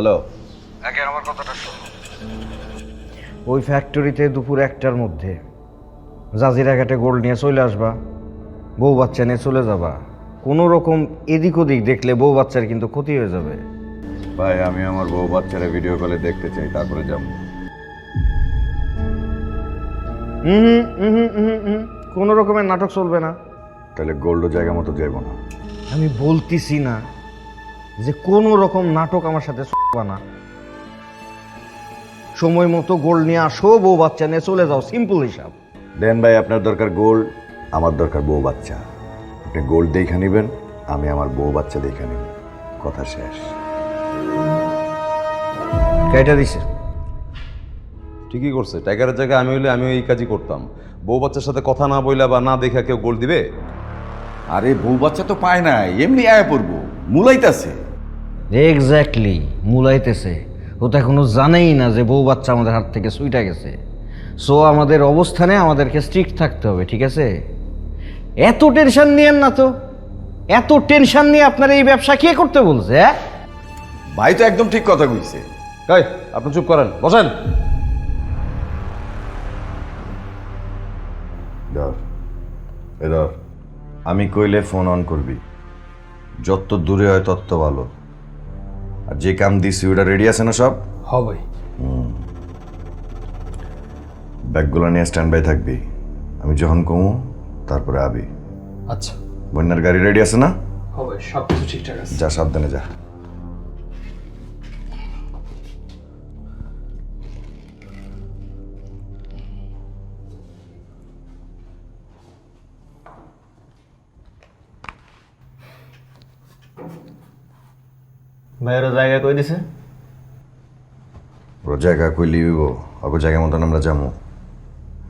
Hello. আগে আমার কথাটা শোনো। ওই ফ্যাক্টরিতে দুপুর একটার মধ্যে। জাজিরা ঘাটে গোল্ড নিয়ে চলে আসবা বউ বাচ্চা নিয়ে চলে যাবা। কোনো রকম এদিক ওদিক দেখলে বউ বাচ্চার কিন্তু ক্ষতি হয়ে যাবে। ভাই আমি আমার বউ বাচ্চারা ভিডিও কলে দেখতে চাই তারপরে যাব। হুম হুম হুম হুম। কোনো রকমের নাটক চলবে না। তাহলে গোল্ড জায়গা মতো যাইব না। আমি বলতেছি না। যে কোনো রকম নাটক আমার সাথে না। সময় মতো গোল্ড নিয়ে আসো বউ বাচ্চা নিয়ে চলে যাও সিম্পল হিসাব। দেন ভাই আপনার দরকার গোল্ড আমার দরকার বউ বাচ্চা। আপনি গোল্ড দেখে নেবেন আমি আমার বউ বাচ্চা দেখে নেব। কথা শেষ। কেটা দিছে। ঠিকই করছে টাইগারের জায়গায় আমি হইলে আমিও এই কাজই করতাম। বউ বাচ্চার সাথে কথা না বইলা বা না দেখা কেউ গোল দিবে? আরে বউ বাচ্চা তো পায় নাই এমনি আয়া পড়ব মুলাইতাছে। এক্স্যাক্টলি মুলাইতেছে ও তো এখনও জানেই না যে বউ বাচ্চা আমাদের হাত থেকে সুইটা গেছে। সো আমাদের অবস্থানে আমাদেরকে স্ট্রিক্ট থাকতে হবে, ঠিক আছে? এত টেনশন নিয়েন না তো। এত টেনশন নিয়ে আপনার এই ব্যবসা কে করতে বলছে হ্যাঁ? ভাই তো একদম ঠিক কথা কইছে। এই, আপনি চুপ করেন, বসেন। এ আমি কইলে ফোন অন করবি। যত দূরে হয় তত ভালো। আর যে কাম দিছি ওটা রেডি আছে না সব? হবে ব্যাগগুলো নিয়ে স্ট্যান্ড বাই থাকবি। আমি যখন কমু তারপরে আবি। আচ্ছা। বন্যার গাড়ি রেডি আছে না? হবে সব কিছু ঠিকঠাক আছে। যা সাবধানে যা। ভাইয়ের জায়গা কই দিছে? ওর জায়গা কইলি হইব অগো জায়গা মতন আমরা যাব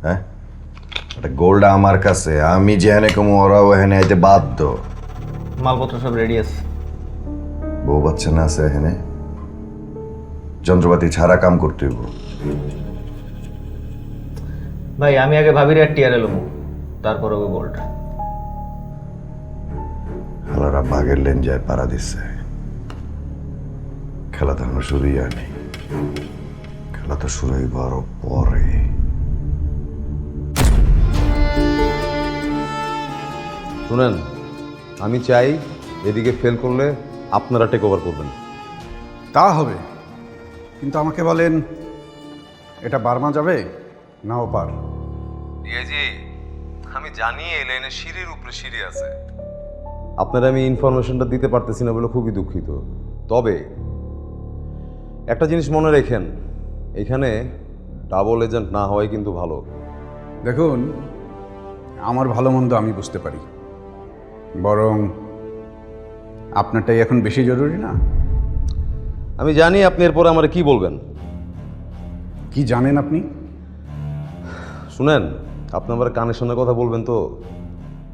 হ্যাঁ? একটা গোল্ড আমার কাছে। আমি যেখানে কমু ওরাও এখানে আইতে বাধ্য। মালপত্র সব রেডি আছে। বউ বাচ্চা না আছে এখানে? যন্ত্রপাতি ছাড়া কাম করতে হইব। ভাই আমি আগে ভাবির আর টিয়ারে লমু। তারপর ওকে গোল্ড হালারা বাঘের লেন যায় পাড়া দিচ্ছে খেলা তো এখনও শুরুই হয়নি খেলা তো শুরু হইব আরও পরে। শুনেন আমি চাই এদিকে ফেল করলে আপনারা টেক ওভার করবেন। তা হবে। কিন্তু আমাকে বলেন এটা বার্মা যাবে না ওপার? ডিআইজি আমি জানি এই লাইনে সিঁড়ির উপরে সিঁড়ি আছে। আপনারা আমি ইনফরমেশনটা দিতে পারতেছি না বলে খুবই দুঃখিত। তবে একটা জিনিস মনে রেখেন এখানে ডাবল এজেন্ট না হওয়াই কিন্তু ভালো। দেখুন আমার ভালো মন্দ আমি বুঝতে পারি। বরং আপনারটাই এখন বেশি জরুরি না? আমি জানি আপনি এরপরে আমার কি বলবেন। কি জানেন আপনি? শুনেন আপনি আমার কানেকশনের কথা বলবেন তো।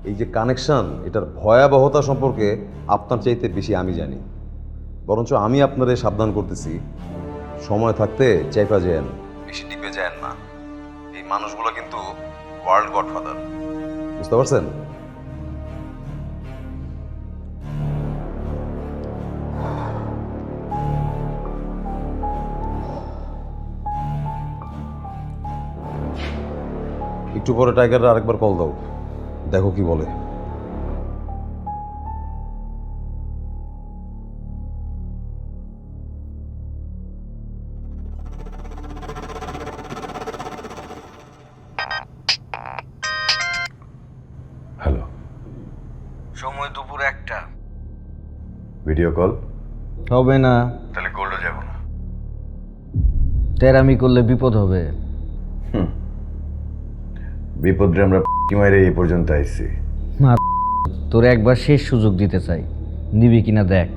এই যে কানেকশন এটার ভয়াবহতা সম্পর্কে আপনার চাইতে বেশি আমি জানি। বরঞ্চ আমি আপনারে সাবধান করতেছি। সময় থাকতে চাইপা যেন বেশি ডিপে যায় না। এই মানুষগুলো কিন্তু ওয়ার্ল্ড গডফাদার। বুঝতে পারছেন? একটু পরে টাইগাররা আরেকবার কল দাও। দেখো কি বলে। ভিডিও কল হবে না। তাহলে গোল্ডও যাব না। তেরামি করলে বিপদ হবে। বিপদরে আমরা কি মাইরে এই পর্যন্ত আইছি। তোর একবার শেষ সুযোগ দিতে চাই। নিবি কিনা দেখ।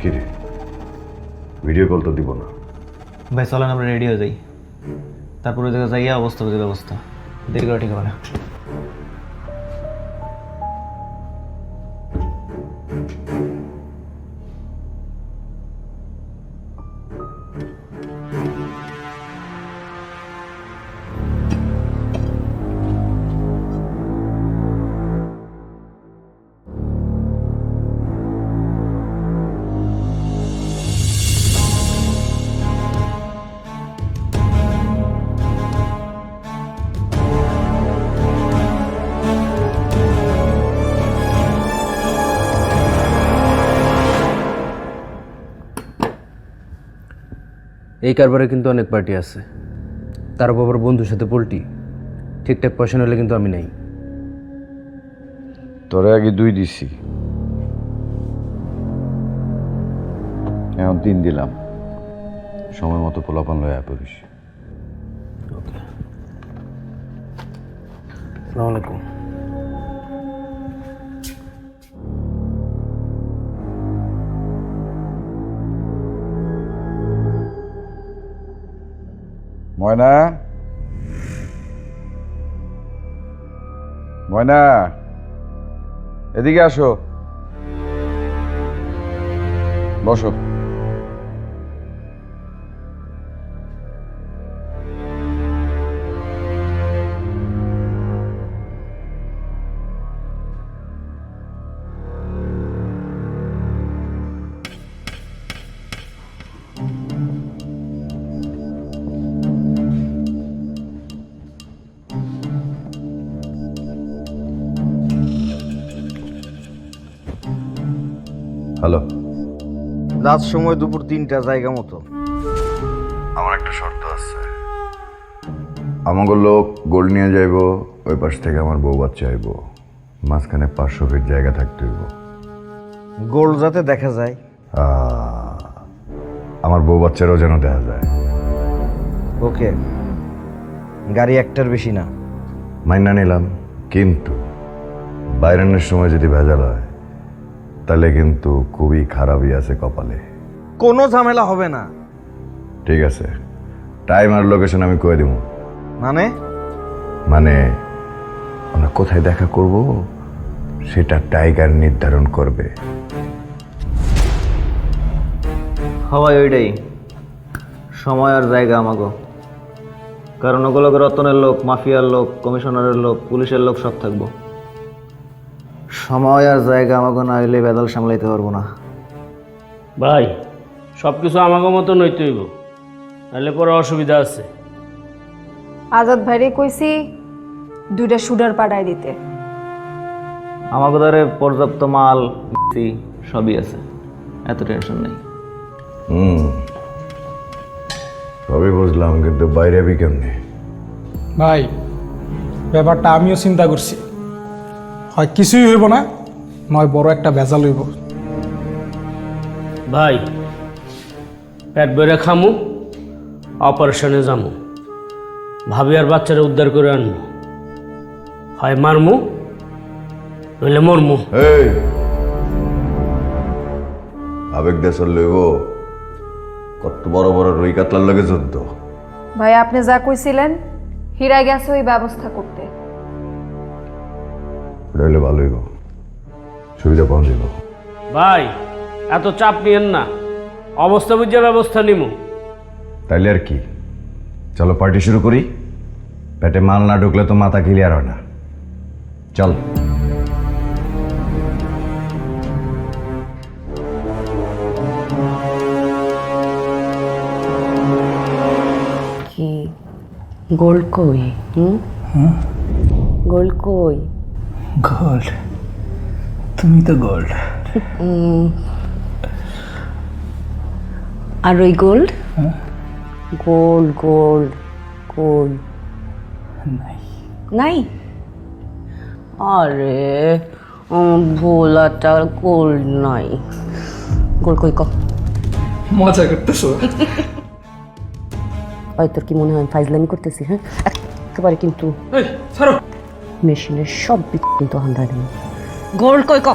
কিরে ভিডিও কল তো দিব না। ভাই চলেন আমরা রেডি হয়ে যাই। তারপরে ওই জায়গায় যাইয়া অবস্থা বুঝে ব্যবস্থা। দেরি করা ঠিক হবে না। এই কারবারে কিন্তু অনেক পার্টি আছে। তার আবার বন্ধুর সাথে পোল্টি। ঠিকঠাক পয়সা নিলে কিন্তু আমি নেই। তোরে আগে দুই দিছি। এখন তিন দিলাম। সময় মতো পোলাপান লয়া পড়িস ওকে। আসসালামু আলাইকুম। ময়না ময়না এদিকে আসো। বসো। হ্যালো। রাত সময় দুপুর তিনটা জায়গা মতো। আমার একটা শর্ত আছে। আমাকে লোক গোল্ড নিয়ে যাইব ওই পাশ থেকে আমার বউ বাচ্চা আইব মাঝখানে পাঁচশো ফিট জায়গা থাকতে হইব। গোল যাতে দেখা যায়। আহ, আমার বউ বাচ্চারও যেন দেখা যায়। ওকে গাড়ি একটার বেশি না। মাইনা নিলাম কিন্তু বাইরানের সময় যদি ভেজাল হয় তাহলে কিন্তু খুবই খারাপই আছে কপালে। কোনো ঝামেলা হবে না। ঠিক আছে। টাইম আর লোকেশন আমি কয়ে দিব। মানে? মানে আমরা কোথায় দেখা করব? সেটা টাইগার নির্ধারণ করবে। হওয়াই ওইটাই সময় আর জায়গা আমাগো। কারণ ওগুলো রতনের লোক মাফিয়ার লোক কমিশনারের লোক পুলিশের লোক সব থাকব। সময় আর জায়গা আমাকে না হইলে বেদাল সামলাইতে পারব না। ভাই সব কিছু আমাকে মতো নইতে হইব নাহলে পরে অসুবিধা আছে। আজাদ ভাইরে কইছি দুইটা শুটার পাঠাই দিতে। আমাগো ধরে পর্যাপ্ত মাল সবই আছে এত টেনশন নেই। হুম সবই বুঝলাম কিন্তু বাইরে বি কেমনি? ভাই ব্যাপারটা আমিও চিন্তা করছি। হয় কিছুই হইব না নয় বড় একটা ভেজাল হইব। ভাই পেট বেড়ে খামু অপারেশনে যামু। ভাবি আর বাচ্চারা উদ্ধার করে আনব। হয় মারমু নইলে মরমু। এই! আবেগ দেশর লইব কত বড় বড় রুই কাতলার লগে যুদ্ধ। ভাই আপনি যা কইছিলেন হীরা গেছে ওই ব্যবস্থা করতে। ওটা হইলে ভালো হইব। সুবিধা পাওয়া যাব ভাই এত চাপ নিয়েন না। অবস্থা বুঝে ব্যবস্থা নিমু। তাইলে আর কি? চলো পার্টি শুরু করি। পেটে মাল না ঢুকলে তো মাথা ক্লিয়ার হয় না। চল। কি? গোল্ড কই হুম? গোল্ড কই গোল্ড তুমি তো গোল্ড আর ওই গোল্ড গোল্ড গোল্ড কই নাই। আরে আমার ভোলাটা গোল্ড নাই। গোল্ড কই ক? মজা করতেছো? ওই তোর কি মনে হয় ফাইজলামি করতেছি হ্যাঁ? একেবারে কিন্তু ছাড়ো। মেশিনের সব বিক কিন্তু হান্ড্রেড গোল্ড কই ক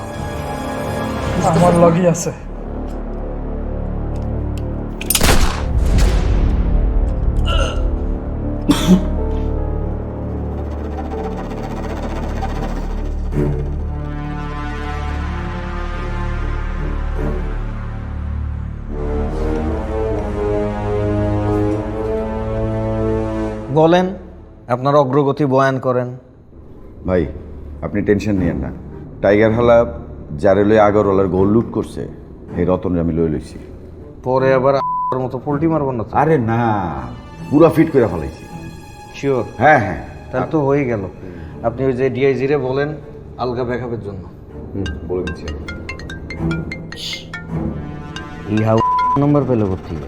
আমার লগই আছে। বলেন আপনার অগ্রগতি বয়ান করেন। ভাই আপনি টেনশন নিয়েন না। টাইগার হালা যারে লই আগরওয়ালার গোল লুট করছে এই রতন আমি লই লইছি। পরে আবার আর মতো পোল্টি মারব না আরে না পুরা ফিট করে ফেলাইছি। শিওর হ্যাঁ হ্যাঁ। তাহলে তো হয়ে গেল। আপনি ওই যে ডিআইজি রে বলেন আলগা ব্যাকআপের জন্য। হুম, বলে দিচ্ছি। এই হাউ নম্বর পেল কোথেকে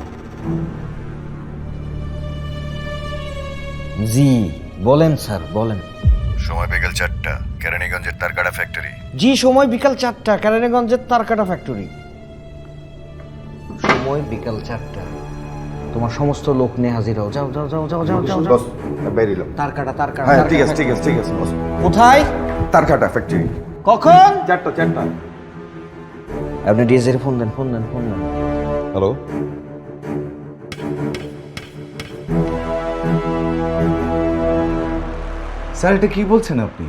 জি বলেন স্যার বলেন। সময় বিকেল চারটা কেরানীগঞ্জের তারকাটা ফ্যাক্টরি জি সময় বিকাল চারটা কেরানীগঞ্জের তারকাটা ফ্যাক্টরি সময় বিকাল চারটা। তোমার সমস্ত লোক নিয়ে হাজির হও। যাও যাও যাও যাও যাও যাও যাও। বস বেরিলাম তারকাটা তারকাটা হ্যাঁ তারকাটা ঠিক আছে ঠিক আছে ঠিক আছে বস। কোথায়? তারকাটা ফ্যাক্টরি কখন? চারটা চারটা। আপনি ডিএসএর ফোন দেন ফোন দেন ফোন দেন। হ্যালো। স্যার এটা কি বলছেন আপনি?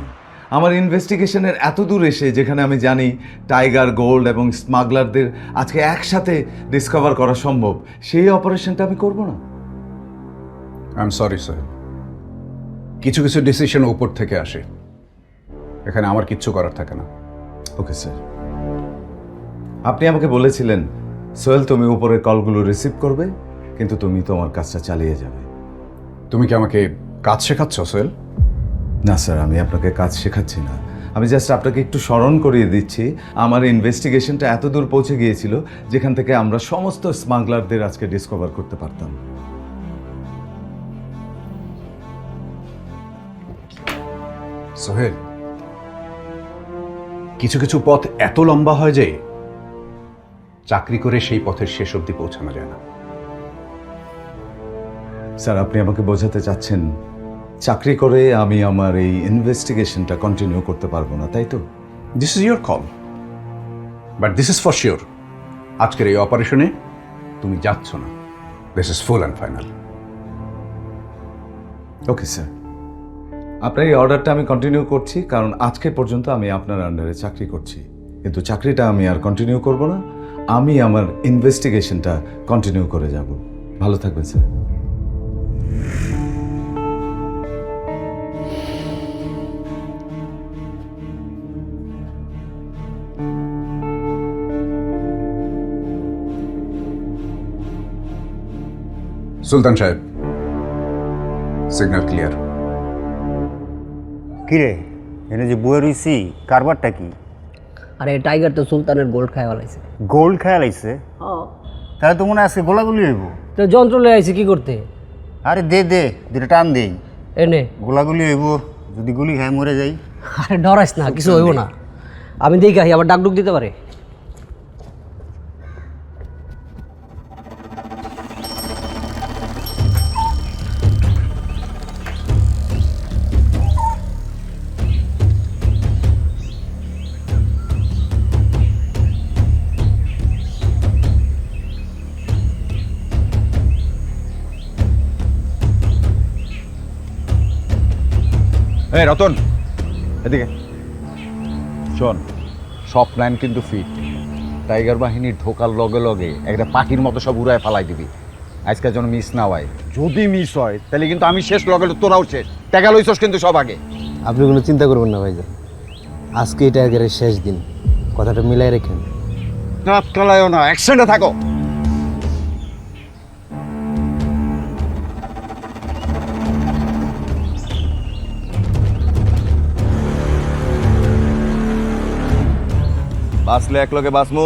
আমার ইনভেস্টিগেশনের এত দূর এসে যেখানে আমি জানি টাইগার গোল্ড এবং স্মাগলারদের আজকে একসাথে ডিসকভার করা সম্ভব সেই অপারেশনটা আমি করব না। আই এম সরি স্যার কিছু কিছু ডিসিশন উপর থেকে আসে। এখানে আমার কিচ্ছু করার থাকে না। ওকে স্যার আপনি আমাকে বলেছিলেন সোহেল তুমি উপরের কলগুলো রিসিভ করবে কিন্তু তুমি তোমার কাজটা চালিয়ে যাবে। তুমি কি আমাকে কাজ শেখাচ্ছ সোহেল? না স্যার আমি আপনাকে কাজ শেখাচ্ছি না। আমি জাস্ট আপনাকে একটু স্মরণ করিয়ে দিচ্ছি আমার ইনভেস্টিগেশনটা এত দূর পৌঁছে গিয়েছিল যেখান থেকে আমরা সমস্ত স্মাগলারদের আজকে ডিসকভার করতে পারতাম। সোহেল কিছু কিছু পথ এত লম্বা হয় যে চাকরি করে সেই পথের শেষ অবধি পৌঁছানো যায় না। স্যার আপনি আমাকে বোঝাতে চাচ্ছেন চাকরি করে আমি আমার এই ইনভেস্টিগেশনটা কন্টিনিউ করতে পারব না তাই তো? This is your call but this is for sure আজকের এই অপারেশনে তুমি যাচ্ছ না। This is full and final okay sir আপনার এই অর্ডারটা আমি কন্টিনিউ করছি কারণ আজকে পর্যন্ত আমি আপনার আন্ডারে চাকরি করছি। কিন্তু চাকরিটা আমি আর কন্টিনিউ করব না। আমি আমার ইনভেস্টিগেশনটা কন্টিনিউ করে যাব। ভালো থাকবেন স্যার সুলতান সাহেব সিগন্যাল ক্লিয়ার কিরে এনে যে বয়ে রইছি কারবারটা কি? আরে টাইগার তো সুলতানের গোল্ড খায় ফেলাইছে গোল্ড খেয়াল আইছে তাহলে তো মনে আজকে গোলাগুলি হইব। তো যন্ত্র লয়ে আইছে কি করতে? আরে দে দে দুটা টান দেই। এনে। গোলাগুলি হইব যদি গুলি খায় মরে যাই। আরে ডরাইস না কিছু হইব না। আমি দেখি আবার ডাকডুক দিতে পারে? এই রতন। এদিকে। শোন সব প্ল্যান কিন্তু ফিট টাইগার বাহিনীর ঢোকার লগে লগে একটা পাখির মতো সব উড়ায় ফালাই দিবি। আজকে যেন মিস না হয়। যদি মিস হয় তাহলে কিন্তু আমি শেষ লগে তোরাও শেষ। টাকা লইছস কিন্তু সব আগে। আপনি কোনো চিন্তা করবেন না ভাইজান। আজকে এটা একেবারে শেষ দিন। কথাটা মিলাই রেখেন। রাত কালায়ও না অ্যাকশনে থাকো। বাঁচলে এক লগে বাঁচমু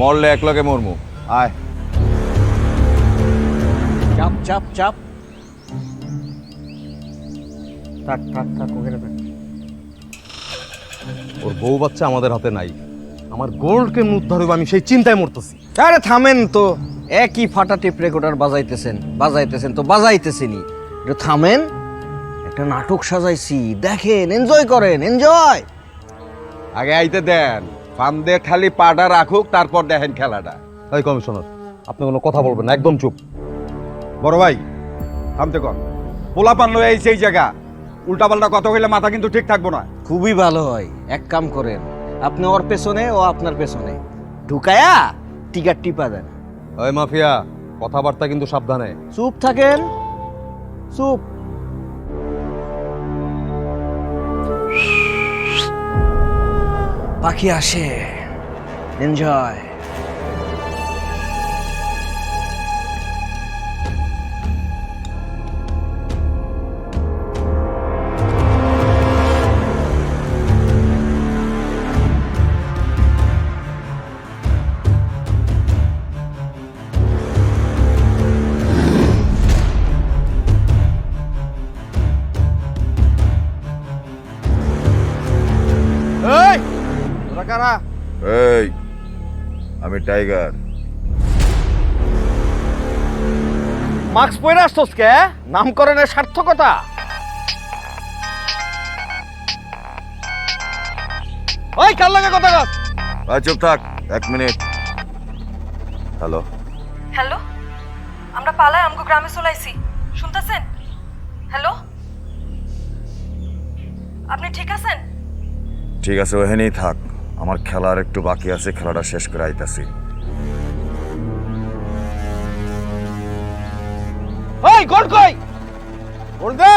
মরলে এক লগে মরমু। আয়। চাপ চাপ চাপ। থাক থাক থাক ওখানে থাক ওর বউ বাচ্চা আমাদের হাতে নাই। আমার গোল্ড কেমন উদ্ধার হইব আমি সেই চিন্তায় মরতেছি। আরে থামেন তো একই ফাটা টেপ রেকর্ডার বাজাইতেছেন বাজাইতেছেন তো বাজাইতেছেনই। একটু থামেন একটা নাটক সাজাইছি দেখেন এনজয় করেন এনজয় আগে আইতে দেন। ফান্দে খালি পাটা রাখুক তারপর দেখেন খেলাটা। এই কমিশনার আপনি কোনো কথা বলবেন না একদম চুপ। বড় ভাই থামতে কর। পোলা পান লয়ে এই জায়গা। উল্টাপাল্টা কথা কইলে মাথা কিন্তু ঠিক থাকব না। খুবই ভালো হয় এক কাম করেন আপনি ওর পেছনে ও আপনার পেছনে। ঢুকায়া টিকার টিপা দেন। ওই মাফিয়া কথাবার্তা কিন্তু সাবধানে। চুপ থাকেন চুপ। পাখি আসে। এনজয় টাইগার মাস্ক পরে আসছোস কে? নামকরণের সার্থকতা? ওই কার লাগে কথা কস? আয় চুপ থাক এক মিনিট। হ্যালো হ্যালো আমরা পালায় আমগো গ্রামে চলাইছি শুনতেছেন? হ্যালো আপনি ঠিক আছেন? ঠিক আছে ওখানেই থাক। আমার খেলার একটু বাকি আছে খেলাটা শেষ করে আইতাছি। ওই গোল কই গোল দে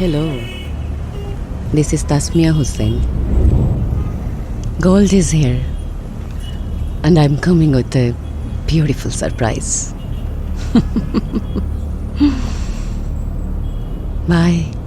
Hello, this is Tasmia Hussain. Gold is here, and I'm coming with a beautiful surprise. Bye.